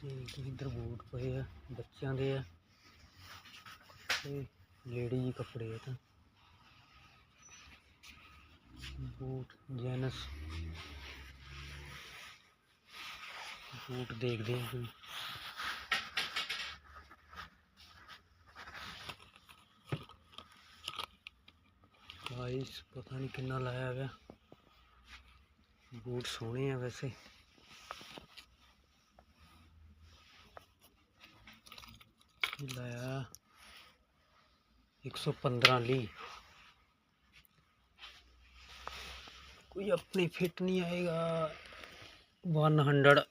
ਤੇ ਕੀ ਬੂਟ ਪਏ ਆ, ਬੱਚਿਆਂ ਦੇ ਆ ਤੇ ਲੇਡੀ ਕੱਪੜੇ ਆ ਤਾਂ। ਬੂਟ, ਜੈਨਸ। ਬੂਟ ਦੇਖਦੇ ਆ ਪ੍ਰਾਈਸ ਪਤਾ ਨਹੀਂ ਕਿੰਨਾ ਲਾਇਆ ਹੈਗਾ ਬੂਟ ਸੋਹਣੇ ਆ ਵੈਸੇ। ਕੀ ਲਾਇਆ 115 ਲਈ ਕੋਈ ਆਪਣੀ ਫਿੱਟ ਨਹੀਂ ਆਏਗਾ। 100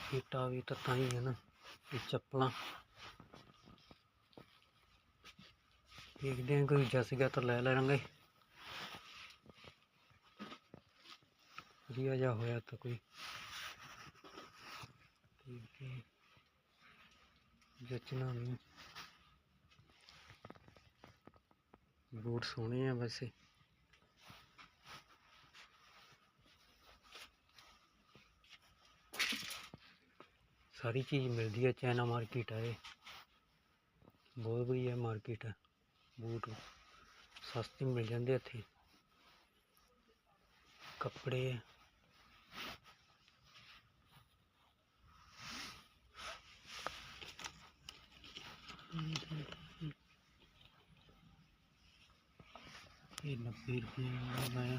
ਫਿੱਟ ਆਵੇ ਤਾਂ ਤਾਂ ਹੀ ਹੈ ਨਾ, ਇਹ ਚੱਪਲਾਂ। ਦੇਖਦੇ ਹਾਂ ਕੋਈ ਜਸ ਗਿਆ ਤਾਂ ਲੈ ਲੈਣਗੇ ਵਧੀਆ ਜਿਹਾ ਹੋਇਆ ਤਾਂ ਕੋਈ ਠੀਕ ਹੈ ਜਚਣਾ ਨਹੀਂ ਬੂਟ ਸੋਹਣੇ ਆ ਵੈਸੇ ਸਾਰੀ ਚੀਜ਼ ਮਿਲਦੀ ਹੈ ਚਾਈਨਾ ਮਾਰਕੀਟ ਹੈ ਇਹ ਬਹੁਤ ਵਧੀਆ ਮਾਰਕੀਟ ਹੈ ਬੂਟ ਸਸਤੇ ਮਿਲ ਜਾਂਦੇ ਇੱਥੇ। ਕੱਪੜੇ। ਇਹ 90 ਰੁਪਏ ਦਾ ਆਇਆ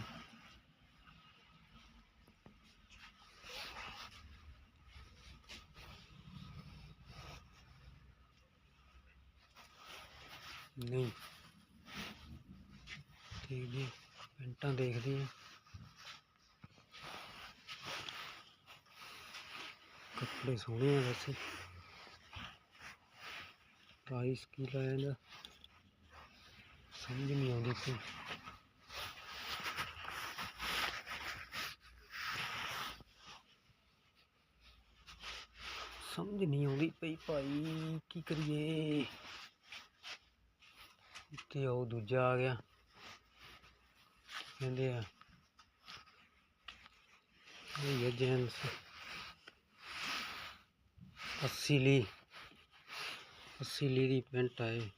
ਨਹੀਂ। ਠੀਕ ਜੀ ਪੈਂਟਾਂ ਦੇਖਦੇ ਹਾਂ। ਕੱਪੜੇ ਸੋਹਣੇ ਆ ਵੈਸੇ। ਪ੍ਰਾਈਸ ਕੀ ਲਾਇਆ ਇਹਦਾ? ਸਮਝ ਨਹੀਂ ਆਉਂਦੀ ਕੋਈ ਸਮਝ ਨਹੀਂ ਆਉਂਦੀ ਪਈ ਭਾਈ, ਕੀ ਕਰੀਏ? ਤੇ ਉਹ ਦੂਜਾ ਆ ਗਿਆ। ਕਹਿੰਦੇ ਆ, ਇਹ ਹੈ ਜੈਂਸ 80 ਲਈ 80 ਲਈ ਦੀ ਪੈਂਟ ਆਏ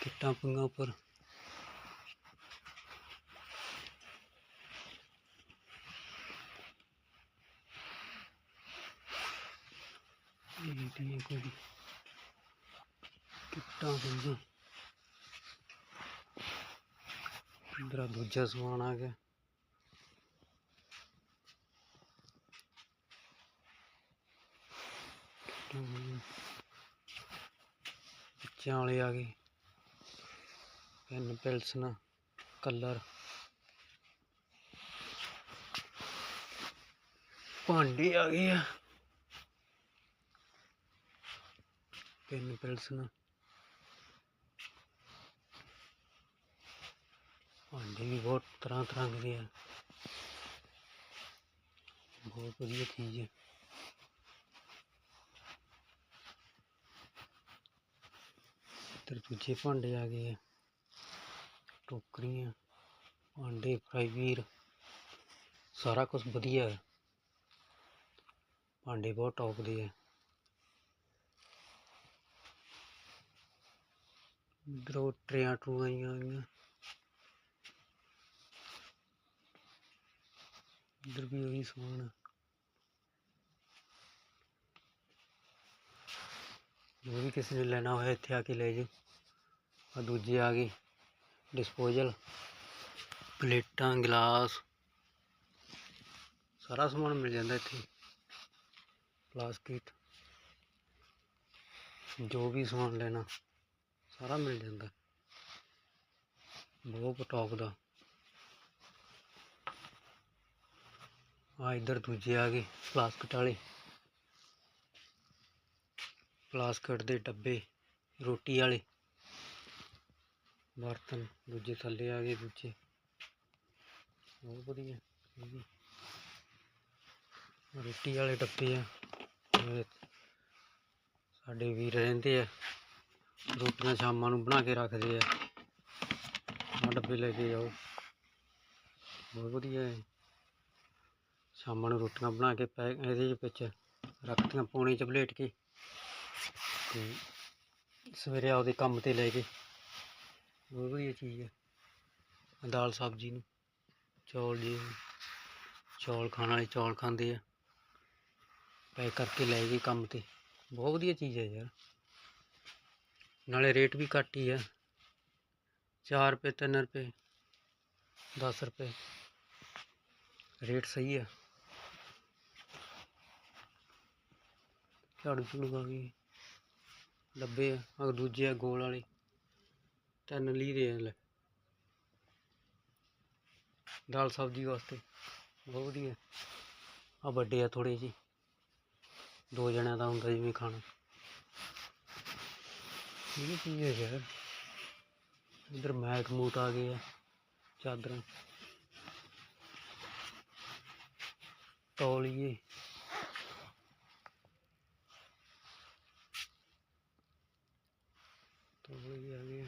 ਕਿੱਟਾਂ ਪੰਗਾ ਉੱਪਰ। ਇਹ ਦੀ ਕੋਈ ਕਿੱਟਾਂ ਪੰਗਾ ਇਧਰ ਦੂਜਾ ਸਮਾਨ ਆ ਗਿਆ। ਬੱਚਿਆਂ ਵਾਲੇ ਆ ਗਏ। Pen pencil colour. ਭਾਂਡੇ ਆ ਗਏ ਆ। ਪੈਨ ਪੈਲਸਨ ਭਾਂਡੇ ਵੀ ਬਹੁਤ ਤਰ੍ਹਾਂ ਤਰ੍ਹਾਂ ਦੇ ਆ। ਬਹੁਤ ਵਧੀਆ ਚੀਜ਼ ਹੈ ਇੱਧਰ ਦੂਜੇ ਭਾਂਡੇ ਆ ਗਏ ਆ। ਟੋਕਰੀਆਂ, ਭਾਂਡੇ ਫਰਾਈ ਵੀਰ ਸਾਰਾ ਕੁਝ ਵਧੀਆ ਹੈ ਭਾਂਡੇ ਬਹੁਤ ਟੌਪ ਦੇ ਆ। ਇੱਧਰੋਂ ਟਰੇਆਂ ਟਰੂਆਂ ਆਈਆਂ ਹੋਈਆਂ। ਇੱਧਰ ਵੀ ਉਹੀ ਸਮਾਨ ਜੋ ਵੀ ਕਿਸੇ ਨੇ ਲੈਣਾ ਹੋਇਆ ਇੱਥੇ ਆ ਕੇ ਲੈ ਜੇ ਆ ਦੂਜੇ ਆ ਗਏ ਡਿਸਪੋਜ਼ਲ ਪਲੇਟਾਂ, ਗਲਾਸ। ਸਾਰਾ ਸਮਾਨ ਮਿਲ ਜਾਂਦਾ ਇੱਥੇ। ਪਲਾਸਟਿਕ। ਜੋ ਵੀ ਸਮਾਨ ਲੈਣਾ। ਸਾਰਾ ਮਿਲ ਜਾਂਦਾ। ਬਹੁਤ ਟੌਪ ਦਾ। ਆ ਇੱਧਰ ਦੂਜੇ ਆ ਗਏ ਪਲਾਸਟਿਕ ਵਾਲੇ। ਪਲਾਸਟਿਕ ਦੇ ਡੱਬੇ, ਰੋਟੀ ਵਾਲੇ। ਬਰਤਨ ਦੂਜੇ ਥੱਲੇ ਆ ਗਏ ਦੂਜੇ। ਬਹੁਤ ਵਧੀਆ ਰੋਟੀ ਵਾਲੇ ਡੱਬੇ ਆ। ਸਾਡੇ ਵੀਰ ਰਹਿੰਦੇ ਆ। ਰੋਟੀਆਂ ਸ਼ਾਮਾਂ ਨੂੰ ਬਣਾ ਕੇ ਰੱਖਦੇ ਆ। ਆਹ ਡੱਬੇ ਲੈ ਕੇ ਜਾਓ। ਬਹੁਤ ਵਧੀਆ ਹੈ। ਸ਼ਾਮਾਂ ਨੂੰ ਰੋਟੀਆਂ ਬਣਾ ਕੇ ਪੈ ਇਹਦੇ ਵਿੱਚ ਰੱਖਤੀਆਂ ਪੌਣੀ ਚ ਪਲੇਟ ਕੇ ਤੇ ਸਵੇਰੇ ਆਪਦੇ ਕੰਮ ਤੇ ਲੈ ਕੇ। ਬਹੁਤ ਵਧੀਆ ਚੀਜ਼ ਹੈ। ਦਾਲ ਸਬਜ਼ੀ ਨੂੰ ਚੌਲ ਜੀ, ਚੌਲ ਖਾਣ ਵਾਲੇ ਚੌਲ ਖਾਂਦੇ ਆ। ਪੈਕ ਕਰਕੇ ਲੈ ਗਏ ਕੰਮ ਤੇ। ਬਹੁਤ ਵਧੀਆ ਚੀਜ਼ ਹੈ ਯਾਰ। ਨਾਲੇ ਰੇਟ ਵੀ ਘੱਟ ਹੀ ਆ। 4 ਰੁਪਏ 3 ਰੁਪਏ 10 ਰੁਪਏ। ਰੇਟ ਸਹੀ ਆ। ਝਾੜੂ ਝੂੜੂ ਆ ਗਈ ਡੱਬੇ ਆ। ਆਹ ਦੂਜੇ ਆ ਗੋਲ ਵਾਲੇ। ਤਿੰਨ ਲੀਰੇ ਦੇ ਲੈ। ਦਾਲ ਸਬਜ਼ੀ ਵਾਸਤੇ। ਬਹੁਤ ਵਧੀਆ। ਆ ਵੱਡੇ ਆ ਥੋੜੇ ਜੀ ਦੋ ਜਣਿਆਂ ਦਾ ਹੁੰਦਾ ਜਿਵੇਂ ਖਾਣਾ। ਇਹ ਕੀ ਹੈ ਯਾਰ ਇਧਰ ਮੈਟ ਮੂਟ ਆ ਗਏ ਆ, ਚਾਦਰਾਂ। ਤੌਲੀਏ। ਤੌਲੀਏ ਆ ਗਏ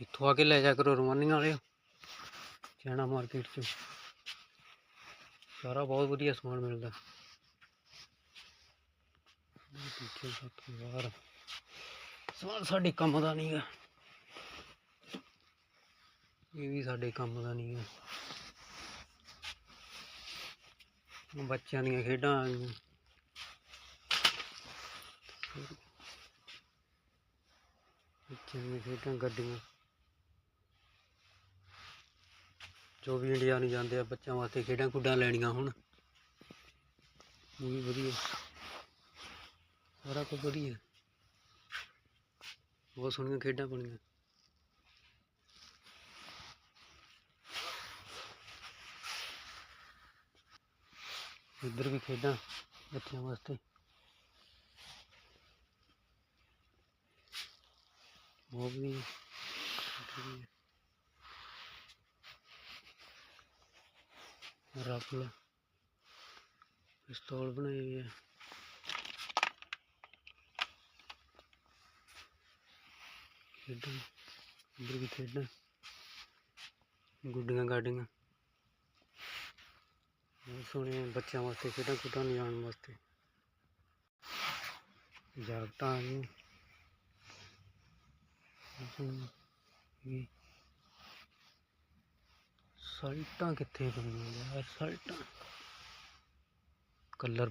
ਇੱਥੋਂ ਆ ਕੇ ਲੈ ਜਾ ਕਰੋ ਰਵਾਨੀਆਂ ਵਾਲਿਓ। ਚਾਣਾ ਮਾਰਕੀਟ ਚ। ਸਾਰਾ ਬਹੁਤ ਵਧੀਆ ਸਮਾਨ ਮਿਲਦਾ। ਪਿੱਛੇ ਸੱਤ ਬਾਹਰ ਸਮਾਨ ਸਾਡੇ ਕੰਮ ਦਾ ਨਹੀਂਗਾ ਇਹ ਵੀ ਸਾਡੇ ਕੰਮ ਦਾ ਨਹੀਂਗਾ ਬੱਚਿਆਂ ਦੀਆਂ ਖੇਡਾਂ ਆ ਗਈਆਂ। ਬੱਚਿਆਂ ਦੀਆਂ ਖੇਡਾਂ, ਗੱਡੀਆਂ। ਜੋ ਵੀ ਇੰਡੀਆ ਨੂੰ ਜਾਂਦੇ ਆ, ਬੱਚਿਆਂ ਵਾਸਤੇ ਖੇਡਾਂ ਖੁੱਡਾਂ ਲੈਣੀਆਂ ਹੁਣ। ਉਹ ਵੀ ਵਧੀਆ। ਸਾਰਾ ਕੁਝ ਵਧੀਆ ਬਹੁਤ ਸੋਹਣੀਆਂ ਖੇਡਾਂ ਬਣੀਆਂ ਇੱਧਰ ਵੀ ਖੇਡਾਂ ਬੱਚਿਆਂ ਵਾਸਤੇ ਬਹੁਤ ਵੀ ਰਫਲ ਪਿਸਤੌਲ ਬਣਾਏ ਹੋਏ ਆ ਖੇਡਾਂ ਇੱਧਰ ਵੀ ਖੇਡਾਂ ਗੁੱਡੀਆਂ ਗਾਡੀਆਂ। ਬਹੁਤ ਸੋਹਣੀਆਂ ਬੱਚਿਆਂ ਵਾਸਤੇ ਖੇਡਾਂ, ਖੁੱਡਾਂ ਲਿਜਾਣ ਵਾਸਤੇ। ਜਾਕਟਾਂ ਆ ਗਈਆਂ ਬਹੁਤ ਸੋਹਣੀਆਂ। ਇਹ ਸ਼ਰਟਾਂ ਕਿੱਥੇ ਪਈਆਂ ਯਾਰ ਸ਼ਰਟਾਂ ਕਲਰ